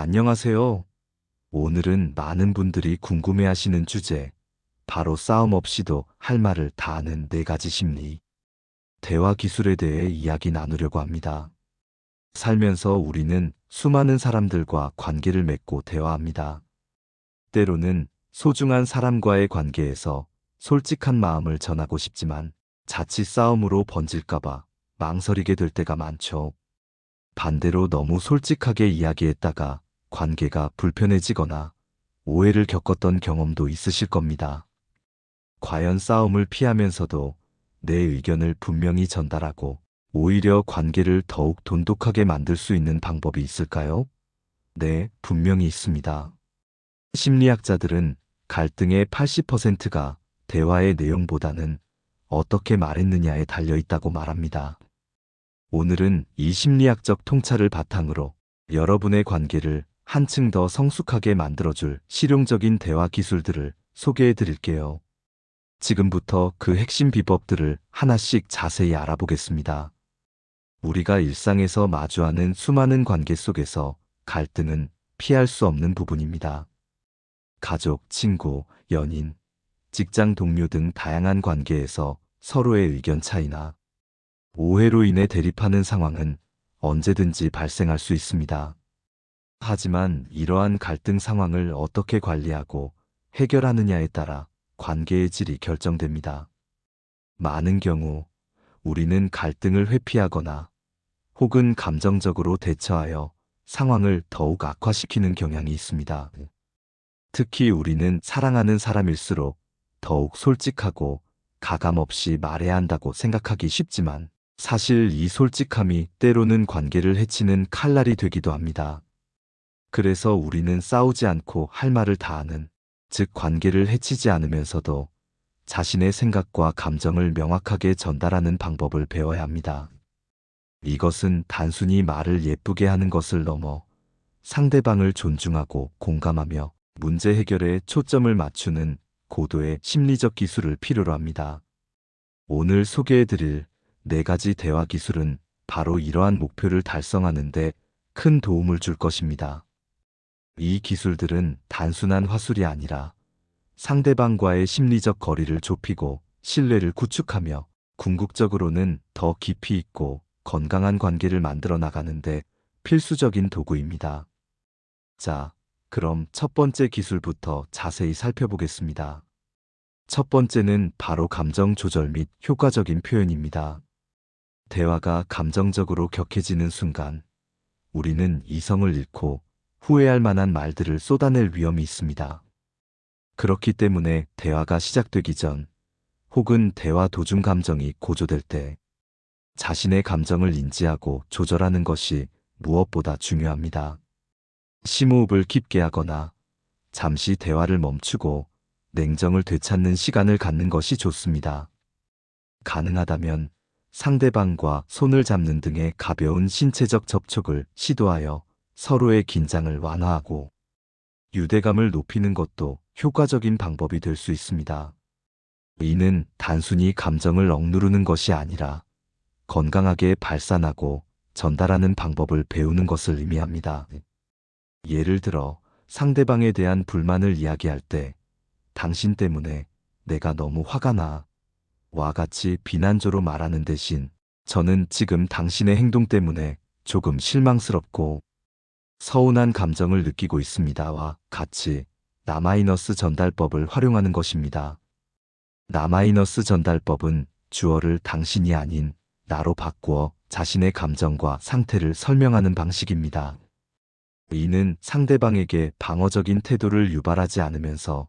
안녕하세요. 오늘은 많은 분들이 궁금해하시는 주제, 바로 싸움 없이도 할 말을 다 하는 네 가지 심리. 대화 기술에 대해 이야기 나누려고 합니다. 살면서 우리는 수많은 사람들과 관계를 맺고 대화합니다. 때로는 소중한 사람과의 관계에서 솔직한 마음을 전하고 싶지만 자칫 싸움으로 번질까봐 망설이게 될 때가 많죠. 반대로 너무 솔직하게 이야기했다가 관계가 불편해지거나 오해를 겪었던 경험도 있으실 겁니다. 과연 싸움을 피하면서도 내 의견을 분명히 전달하고 오히려 관계를 더욱 돈독하게 만들 수 있는 방법이 있을까요? 네, 분명히 있습니다. 심리학자들은 갈등의 80%가 대화의 내용보다는 어떻게 말했느냐에 달려 있다고 말합니다. 오늘은 이 심리학적 통찰을 바탕으로 여러분의 관계를 한층 더 성숙하게 만들어줄 실용적인 대화 기술들을 소개해 드릴게요. 지금부터 그 핵심 비법들을 하나씩 자세히 알아보겠습니다. 우리가 일상에서 마주하는 수많은 관계 속에서 갈등은 피할 수 없는 부분입니다. 가족, 친구, 연인, 직장 동료 등 다양한 관계에서 서로의 의견 차이나 오해로 인해 대립하는 상황은 언제든지 발생할 수 있습니다. 하지만 이러한 갈등 상황을 어떻게 관리하고 해결하느냐에 따라 관계의 질이 결정됩니다. 많은 경우 우리는 갈등을 회피하거나 혹은 감정적으로 대처하여 상황을 더욱 악화시키는 경향이 있습니다. 특히 우리는 사랑하는 사람일수록 더욱 솔직하고 가감 없이 말해야 한다고 생각하기 쉽지만 사실 이 솔직함이 때로는 관계를 해치는 칼날이 되기도 합니다. 그래서 우리는 싸우지 않고 할 말을 다하는, 즉 관계를 해치지 않으면서도 자신의 생각과 감정을 명확하게 전달하는 방법을 배워야 합니다. 이것은 단순히 말을 예쁘게 하는 것을 넘어 상대방을 존중하고 공감하며 문제 해결에 초점을 맞추는 고도의 심리적 기술을 필요로 합니다. 오늘 소개해드릴 네 가지 대화 기술은 바로 이러한 목표를 달성하는데 큰 도움을 줄 것입니다. 이 기술들은 단순한 화술이 아니라 상대방과의 심리적 거리를 좁히고 신뢰를 구축하며 궁극적으로는 더 깊이 있고 건강한 관계를 만들어 나가는데 필수적인 도구입니다. 자, 그럼 첫 번째 기술부터 자세히 살펴보겠습니다. 첫 번째는 바로 감정 조절 및 효과적인 표현입니다. 대화가 감정적으로 격해지는 순간 우리는 이성을 잃고 후회할 만한 말들을 쏟아낼 위험이 있습니다. 그렇기 때문에 대화가 시작되기 전 혹은 대화 도중 감정이 고조될 때 자신의 감정을 인지하고 조절하는 것이 무엇보다 중요합니다. 심호흡을 깊게 하거나 잠시 대화를 멈추고 냉정을 되찾는 시간을 갖는 것이 좋습니다. 가능하다면 상대방과 손을 잡는 등의 가벼운 신체적 접촉을 시도하여 서로의 긴장을 완화하고 유대감을 높이는 것도 효과적인 방법이 될 수 있습니다. 이는 단순히 감정을 억누르는 것이 아니라 건강하게 발산하고 전달하는 방법을 배우는 것을 의미합니다. 예를 들어 상대방에 대한 불만을 이야기할 때 당신 때문에 내가 너무 화가 나. 와 같이 비난조로 말하는 대신 저는 지금 당신의 행동 때문에 조금 실망스럽고 서운한 감정을 느끼고 있습니다와 같이 나마이너스 전달법을 활용하는 것입니다. 나마이너스 전달법은 주어를 당신이 아닌 나로 바꾸어 자신의 감정과 상태를 설명하는 방식입니다. 이는 상대방에게 방어적인 태도를 유발하지 않으면서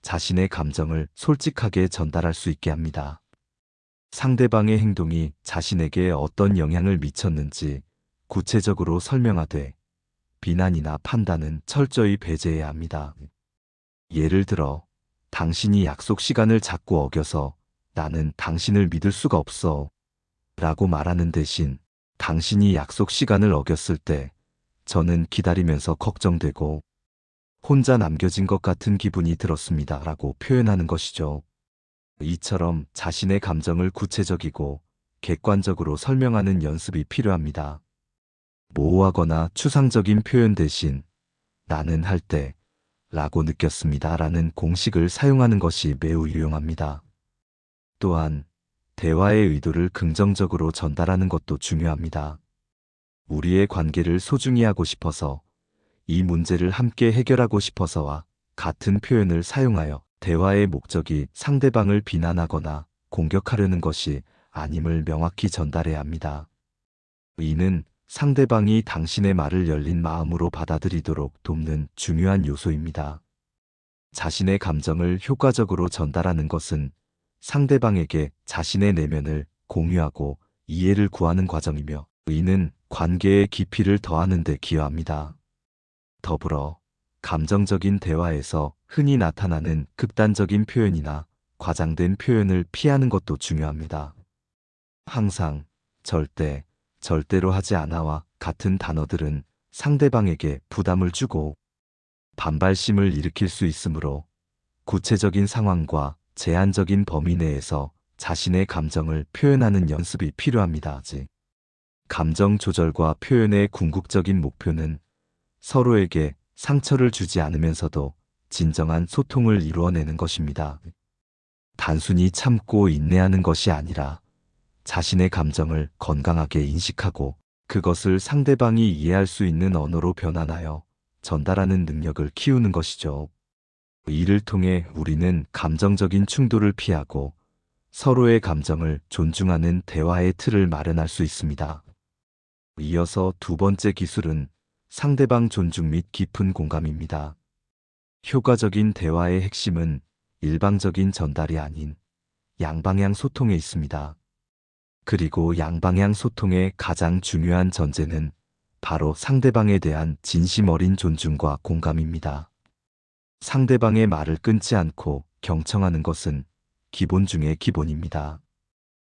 자신의 감정을 솔직하게 전달할 수 있게 합니다. 상대방의 행동이 자신에게 어떤 영향을 미쳤는지 구체적으로 설명하되 비난이나 판단은 철저히 배제해야 합니다. 예를 들어, 당신이 약속 시간을 자꾸 어겨서 나는 당신을 믿을 수가 없어. 라고 말하는 대신 당신이 약속 시간을 어겼을 때 저는 기다리면서 걱정되고 혼자 남겨진 것 같은 기분이 들었습니다. 라고 표현하는 것이죠. 이처럼 자신의 감정을 구체적이고 객관적으로 설명하는 연습이 필요합니다. 모호하거나 추상적인 표현 대신 나는 할 때, 라고 느꼈습니다. 라는 공식을 사용하는 것이 매우 유용합니다. 또한, 대화의 의도를 긍정적으로 전달하는 것도 중요합니다. 우리의 관계를 소중히 하고 싶어서, 이 문제를 함께 해결하고 싶어서와 같은 표현을 사용하여 대화의 목적이 상대방을 비난하거나 공격하려는 것이 아님을 명확히 전달해야 합니다. 이는 상대방이 당신의 말을 열린 마음으로 받아들이도록 돕는 중요한 요소입니다. 자신의 감정을 효과적으로 전달하는 것은 상대방에게 자신의 내면을 공유하고 이해를 구하는 과정이며 이는 관계의 깊이를 더하는 데 기여합니다. 더불어 감정적인 대화에서 흔히 나타나는 극단적인 표현이나 과장된 표현을 피하는 것도 중요합니다. 항상, 절대, 절대로 하지 않아와 같은 단어들은 상대방에게 부담을 주고 반발심을 일으킬 수 있으므로 구체적인 상황과 제한적인 범위 내에서 자신의 감정을 표현하는 연습이 필요합니다. 감정 조절과 표현의 궁극적인 목표는 서로에게 상처를 주지 않으면서도 진정한 소통을 이루어내는 것입니다. 단순히 참고 인내하는 것이 아니라 자신의 감정을 건강하게 인식하고 그것을 상대방이 이해할 수 있는 언어로 변환하여 전달하는 능력을 키우는 것이죠. 이를 통해 우리는 감정적인 충돌을 피하고 서로의 감정을 존중하는 대화의 틀을 마련할 수 있습니다. 이어서 두 번째 기술은 상대방 존중 및 깊은 공감입니다. 효과적인 대화의 핵심은 일방적인 전달이 아닌 양방향 소통에 있습니다. 그리고 양방향 소통의 가장 중요한 전제는 바로 상대방에 대한 진심 어린 존중과 공감입니다. 상대방의 말을 끊지 않고 경청하는 것은 기본 중의 기본입니다.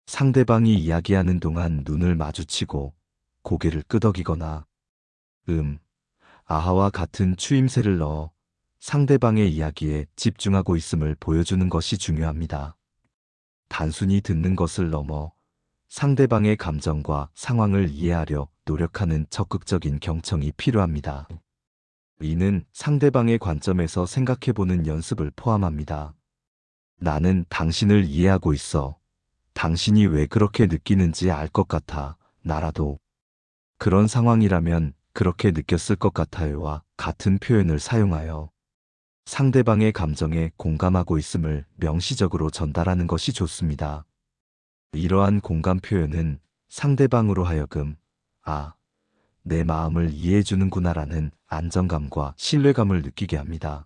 상대방이 이야기하는 동안 눈을 마주치고 고개를 끄덕이거나 음, 아하와 같은 추임새를 넣어 상대방의 이야기에 집중하고 있음을 보여주는 것이 중요합니다. 단순히 듣는 것을 넘어 상대방의 감정과 상황을 이해하려 노력하는 적극적인 경청이 필요합니다. 이는 상대방의 관점에서 생각해보는 연습을 포함합니다. 나는 당신을 이해하고 있어. 당신이 왜 그렇게 느끼는지 알 것 같아. 나라도. 그런 상황이라면 그렇게 느꼈을 것 같아요와 같은 표현을 사용하여 상대방의 감정에 공감하고 있음을 명시적으로 전달하는 것이 좋습니다. 이러한 공감 표현은 상대방으로 하여금 아, 내 마음을 이해해주는구나라는 안정감과 신뢰감을 느끼게 합니다.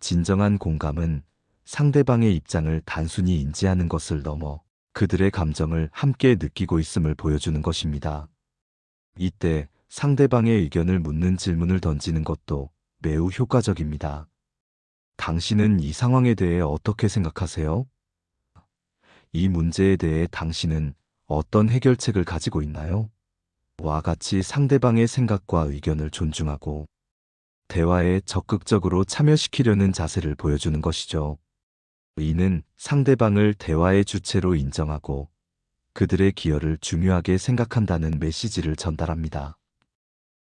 진정한 공감은 상대방의 입장을 단순히 인지하는 것을 넘어 그들의 감정을 함께 느끼고 있음을 보여주는 것입니다. 이때 상대방의 의견을 묻는 질문을 던지는 것도 매우 효과적입니다. 당신은 이 상황에 대해 어떻게 생각하세요? 이 문제에 대해 당신은 어떤 해결책을 가지고 있나요? 와 같이 상대방의 생각과 의견을 존중하고 대화에 적극적으로 참여시키려는 자세를 보여주는 것이죠. 이는 상대방을 대화의 주체로 인정하고 그들의 기여를 중요하게 생각한다는 메시지를 전달합니다.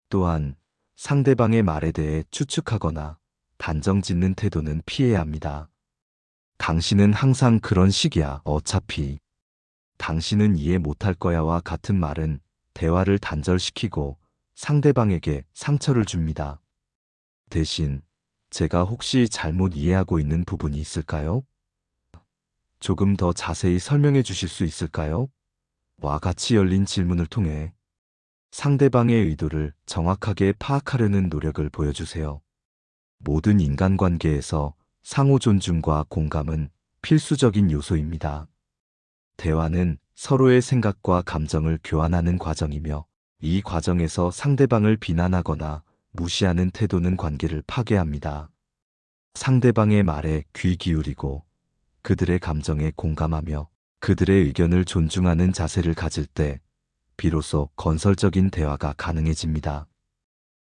또한 상대방의 말에 대해 추측하거나 단정 짓는 태도는 피해야 합니다. 당신은 항상 그런 식이야. 어차피. 당신은 이해 못할 거야와 같은 말은 대화를 단절시키고 상대방에게 상처를 줍니다. 대신 제가 혹시 잘못 이해하고 있는 부분이 있을까요? 조금 더 자세히 설명해 주실 수 있을까요? 와 같이 열린 질문을 통해 상대방의 의도를 정확하게 파악하려는 노력을 보여주세요. 모든 인간관계에서 상호 존중과 공감은 필수적인 요소입니다. 대화는 서로의 생각과 감정을 교환하는 과정이며 이 과정에서 상대방을 비난하거나 무시하는 태도는 관계를 파괴합니다. 상대방의 말에 귀 기울이고 그들의 감정에 공감하며 그들의 의견을 존중하는 자세를 가질 때 비로소 건설적인 대화가 가능해집니다.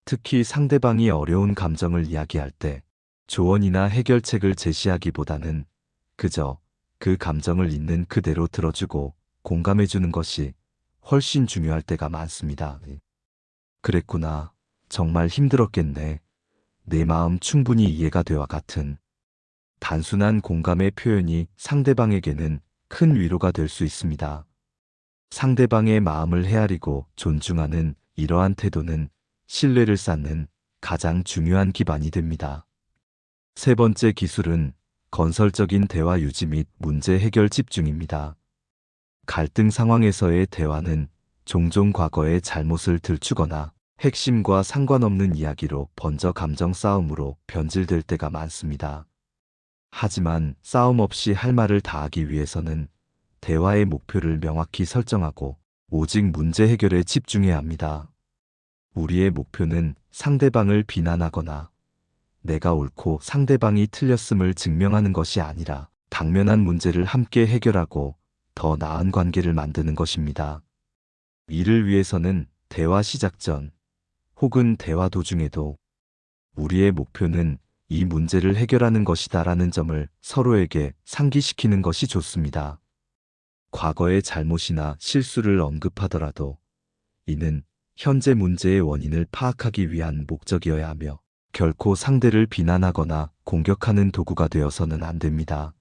특히 상대방이 어려운 감정을 이야기할 때 조언이나 해결책을 제시하기보다는 그저 그 감정을 있는 그대로 들어주고 공감해주는 것이 훨씬 중요할 때가 많습니다. 그랬구나. 정말 힘들었겠네. 내 마음 충분히 이해가 되와 같은 단순한 공감의 표현이 상대방에게는 큰 위로가 될 수 있습니다. 상대방의 마음을 헤아리고 존중하는 이러한 태도는 신뢰를 쌓는 가장 중요한 기반이 됩니다. 세 번째 기술은 건설적인 대화 유지 및 문제 해결 집중입니다. 갈등 상황에서의 대화는 종종 과거의 잘못을 들추거나 핵심과 상관없는 이야기로 번져 감정 싸움으로 변질될 때가 많습니다. 하지만 싸움 없이 할 말을 다하기 위해서는 대화의 목표를 명확히 설정하고 오직 문제 해결에 집중해야 합니다. 우리의 목표는 상대방을 비난하거나 내가 옳고 상대방이 틀렸음을 증명하는 것이 아니라 당면한 문제를 함께 해결하고 더 나은 관계를 만드는 것입니다. 이를 위해서는 대화 시작 전 혹은 대화 도중에도 우리의 목표는 이 문제를 해결하는 것이다 라는 점을 서로에게 상기시키는 것이 좋습니다. 과거의 잘못이나 실수를 언급하더라도 이는 현재 문제의 원인을 파악하기 위한 목적이어야 하며 결코 상대를 비난하거나 공격하는 도구가 되어서는 안 됩니다.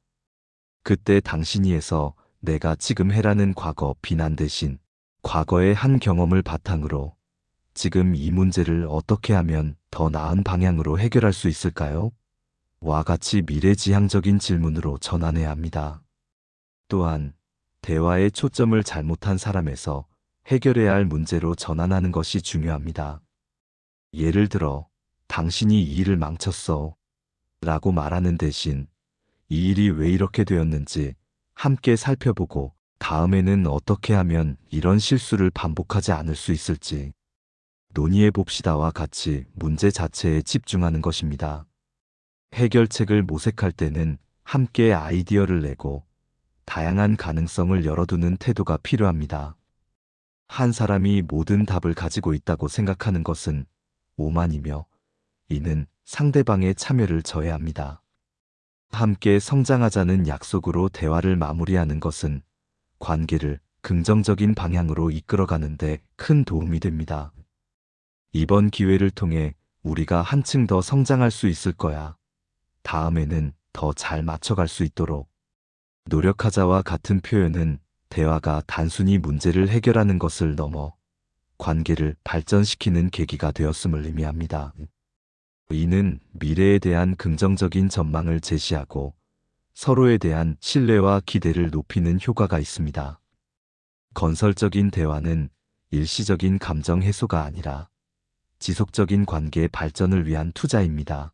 그때 당신이 해서 내가 지금 해라는 과거 비난 대신 과거의 한 경험을 바탕으로 지금 이 문제를 어떻게 하면 더 나은 방향으로 해결할 수 있을까요? 와 같이 미래지향적인 질문으로 전환해야 합니다. 또한 대화의 초점을 잘못한 사람에서 해결해야 할 문제로 전환하는 것이 중요합니다. 예를 들어, 당신이 이 일을 망쳤어. 라고 말하는 대신 이 일이 왜 이렇게 되었는지 함께 살펴보고 다음에는 어떻게 하면 이런 실수를 반복하지 않을 수 있을지 논의해 봅시다와 같이 문제 자체에 집중하는 것입니다. 해결책을 모색할 때는 함께 아이디어를 내고 다양한 가능성을 열어두는 태도가 필요합니다. 한 사람이 모든 답을 가지고 있다고 생각하는 것은 오만이며 이는 상대방의 참여를 저해합니다. 함께 성장하자는 약속으로 대화를 마무리하는 것은 관계를 긍정적인 방향으로 이끌어가는데 큰 도움이 됩니다. 이번 기회를 통해 우리가 한층 더 성장할 수 있을 거야. 다음에는 더 잘 맞춰갈 수 있도록 노력하자와 같은 표현은 대화가 단순히 문제를 해결하는 것을 넘어 관계를 발전시키는 계기가 되었음을 의미합니다. 이는 미래에 대한 긍정적인 전망을 제시하고 서로에 대한 신뢰와 기대를 높이는 효과가 있습니다. 건설적인 대화는 일시적인 감정 해소가 아니라 지속적인 관계 발전을 위한 투자입니다.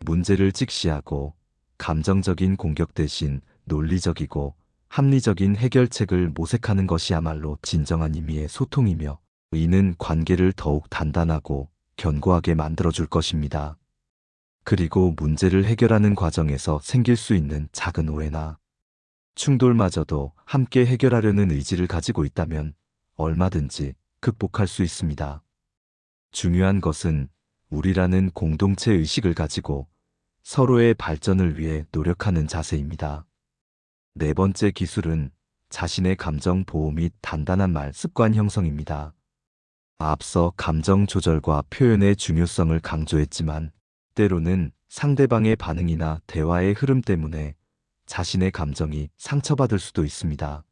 문제를 직시하고 감정적인 공격 대신 논리적이고 합리적인 해결책을 모색하는 것이야말로 진정한 의미의 소통이며 이는 관계를 더욱 단단하고 견고하게 만들어줄 것입니다. 그리고 문제를 해결하는 과정에서 생길 수 있는 작은 오해나 충돌마저도 함께 해결하려는 의지를 가지고 있다면 얼마든지 극복할 수 있습니다. 중요한 것은 우리라는 공동체 의식을 가지고 서로의 발전을 위해 노력하는 자세입니다. 네 번째 기술은 자신의 감정 보호 및 단단한 말 습관 형성입니다. 앞서 감정 조절과 표현의 중요성을 강조했지만 때로는 상대방의 반응이나 대화의 흐름 때문에 자신의 감정이 상처받을 수도 있습니다.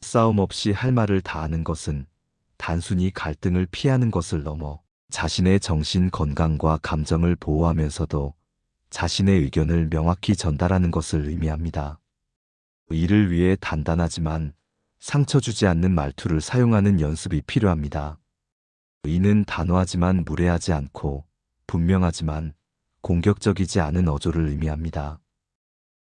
싸움 없이 할 말을 다하는 것은 단순히 갈등을 피하는 것을 넘어 자신의 정신 건강과 감정을 보호하면서도 자신의 의견을 명확히 전달하는 것을 의미합니다. 이를 위해 단단하지만 상처 주지 않는 말투를 사용하는 연습이 필요합니다. 이는 단호하지만 무례하지 않고 분명하지만 공격적이지 않은 어조를 의미합니다.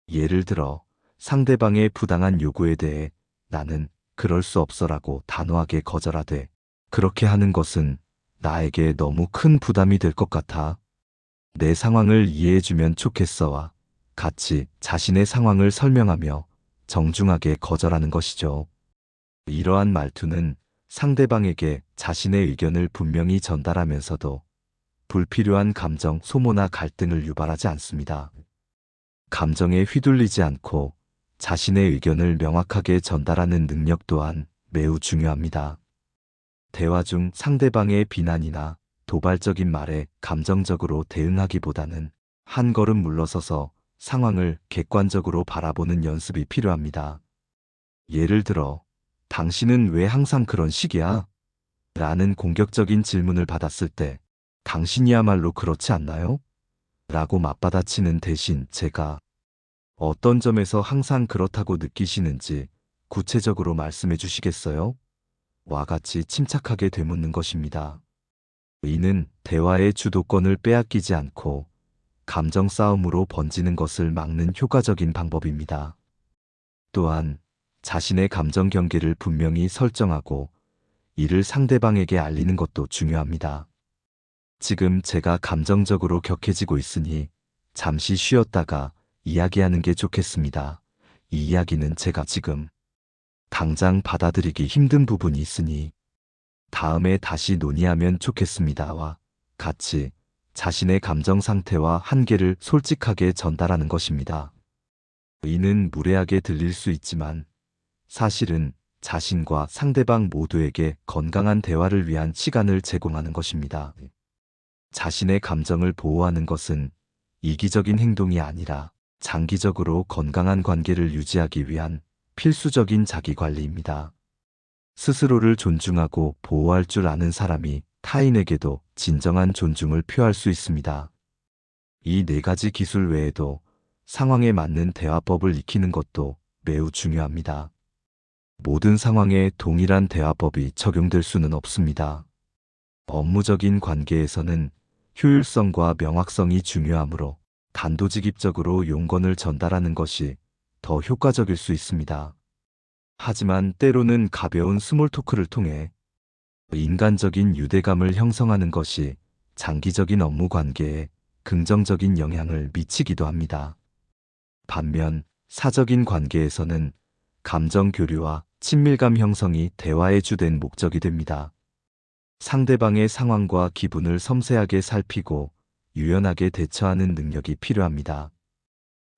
예를 들어 상대방의 부당한 요구에 대해 나는 그럴 수 없어라고 단호하게 거절하되 그렇게 하는 것은 나에게 너무 큰 부담이 될 것 같아. 내 상황을 이해해주면 좋겠어와 같이 자신의 상황을 설명하며 정중하게 거절하는 것이죠. 이러한 말투는 상대방에게 자신의 의견을 분명히 전달하면서도 불필요한 감정 소모나 갈등을 유발하지 않습니다. 감정에 휘둘리지 않고 자신의 의견을 명확하게 전달하는 능력 또한 매우 중요합니다. 대화 중 상대방의 비난이나 도발적인 말에 감정적으로 대응하기보다는 한 걸음 물러서서 상황을 객관적으로 바라보는 연습이 필요합니다. 예를 들어, 당신은 왜 항상 그런 식이야? 라는 공격적인 질문을 받았을 때, 당신이야말로 그렇지 않나요? 라고 맞받아치는 대신 제가 어떤 점에서 항상 그렇다고 느끼시는지 구체적으로 말씀해 주시겠어요? 와 같이 침착하게 되묻는 것입니다. 이는 대화의 주도권을 빼앗기지 않고 감정 싸움으로 번지는 것을 막는 효과적인 방법입니다. 또한 자신의 감정 경계를 분명히 설정하고 이를 상대방에게 알리는 것도 중요합니다. 지금 제가 감정적으로 격해지고 있으니 잠시 쉬었다가 이야기하는 게 좋겠습니다. 이 이야기는 제가 지금 당장 받아들이기 힘든 부분이 있으니 다음에 다시 논의하면 좋겠습니다와 같이 자신의 감정 상태와 한계를 솔직하게 전달하는 것입니다. 이는 무례하게 들릴 수 있지만 사실은 자신과 상대방 모두에게 건강한 대화를 위한 시간을 제공하는 것입니다. 자신의 감정을 보호하는 것은 이기적인 행동이 아니라 장기적으로 건강한 관계를 유지하기 위한 필수적인 자기 관리입니다. 스스로를 존중하고 보호할 줄 아는 사람이 타인에게도 진정한 존중을 표할 수 있습니다. 이 네 가지 기술 외에도 상황에 맞는 대화법을 익히는 것도 매우 중요합니다. 모든 상황에 동일한 대화법이 적용될 수는 없습니다. 업무적인 관계에서는 효율성과 명확성이 중요하므로 단도직입적으로 용건을 전달하는 것이 더 효과적일 수 있습니다. 하지만 때로는 가벼운 스몰 토크를 통해 인간적인 유대감을 형성하는 것이 장기적인 업무 관계에 긍정적인 영향을 미치기도 합니다. 반면 사적인 관계에서는 감정 교류와 친밀감 형성이 대화의 주된 목적이 됩니다. 상대방의 상황과 기분을 섬세하게 살피고 유연하게 대처하는 능력이 필요합니다.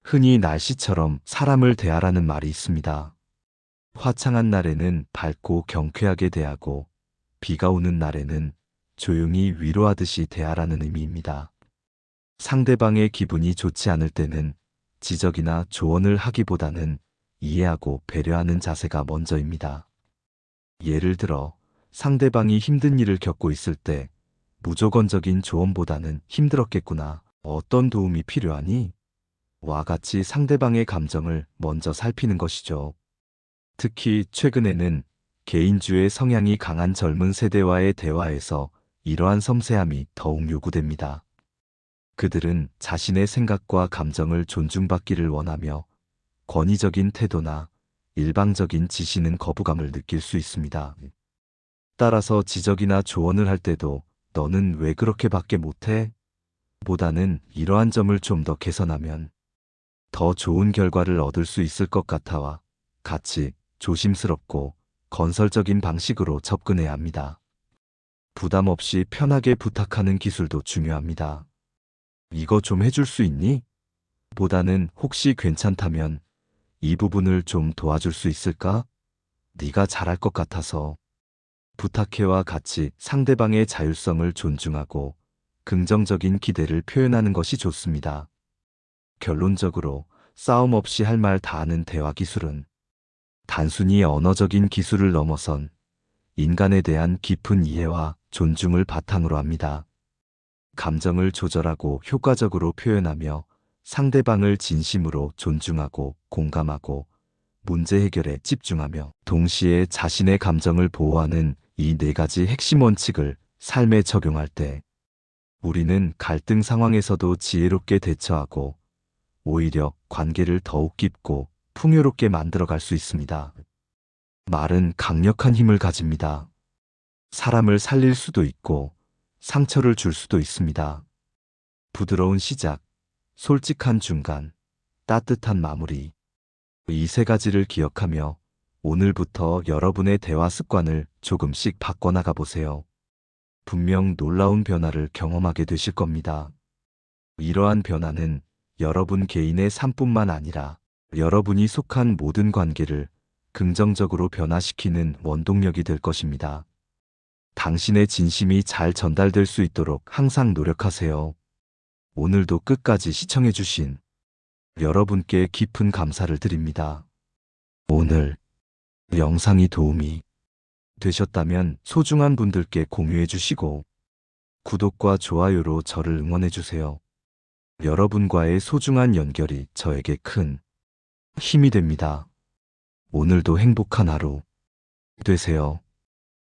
흔히 날씨처럼 사람을 대하라는 말이 있습니다. 화창한 날에는 밝고 경쾌하게 대하고 비가 오는 날에는 조용히 위로하듯이 대하라는 의미입니다. 상대방의 기분이 좋지 않을 때는 지적이나 조언을 하기보다는 이해하고 배려하는 자세가 먼저입니다. 예를 들어 상대방이 힘든 일을 겪고 있을 때 무조건적인 조언보다는 힘들었겠구나. 어떤 도움이 필요하니? 와 같이 상대방의 감정을 먼저 살피는 것이죠. 특히 최근에는 개인주의 성향이 강한 젊은 세대와의 대화에서 이러한 섬세함이 더욱 요구됩니다. 그들은 자신의 생각과 감정을 존중받기를 원하며 권위적인 태도나 일방적인 지시는 거부감을 느낄 수 있습니다. 따라서 지적이나 조언을 할 때도 너는 왜 그렇게밖에 못해? 보다는 이러한 점을 좀 더 개선하면 더 좋은 결과를 얻을 수 있을 것 같아와 같이 조심스럽고 건설적인 방식으로 접근해야 합니다. 부담 없이 편하게 부탁하는 기술도 중요합니다. 이거 좀 해줄 수 있니? 보다는 혹시 괜찮다면 이 부분을 좀 도와줄 수 있을까? 네가 잘할 것 같아서 부탁해와 같이 상대방의 자율성을 존중하고 긍정적인 기대를 표현하는 것이 좋습니다. 결론적으로 싸움 없이 할 말 다 하는 대화 기술은 단순히 언어적인 기술을 넘어선 인간에 대한 깊은 이해와 존중을 바탕으로 합니다. 감정을 조절하고 효과적으로 표현하며 상대방을 진심으로 존중하고 공감하고 문제 해결에 집중하며 동시에 자신의 감정을 보호하는 이 네 가지 핵심 원칙을 삶에 적용할 때 우리는 갈등 상황에서도 지혜롭게 대처하고 오히려 관계를 더욱 깊고 풍요롭게 만들어갈 수 있습니다. 말은 강력한 힘을 가집니다. 사람을 살릴 수도 있고 상처를 줄 수도 있습니다. 부드러운 시작, 솔직한 중간, 따뜻한 마무리. 이 세 가지를 기억하며 오늘부터 여러분의 대화 습관을 조금씩 바꿔나가 보세요. 분명 놀라운 변화를 경험하게 되실 겁니다. 이러한 변화는 여러분 개인의 삶뿐만 아니라 여러분이 속한 모든 관계를 긍정적으로 변화시키는 원동력이 될 것입니다. 당신의 진심이 잘 전달될 수 있도록 항상 노력하세요. 오늘도 끝까지 시청해주신 여러분께 깊은 감사를 드립니다. 오늘 영상이 도움이 되셨다면 소중한 분들께 공유해 주시고 구독과 좋아요로 저를 응원해 주세요. 여러분과의 소중한 연결이 저에게 큰 힘이 됩니다. 오늘도 행복한 하루 되세요.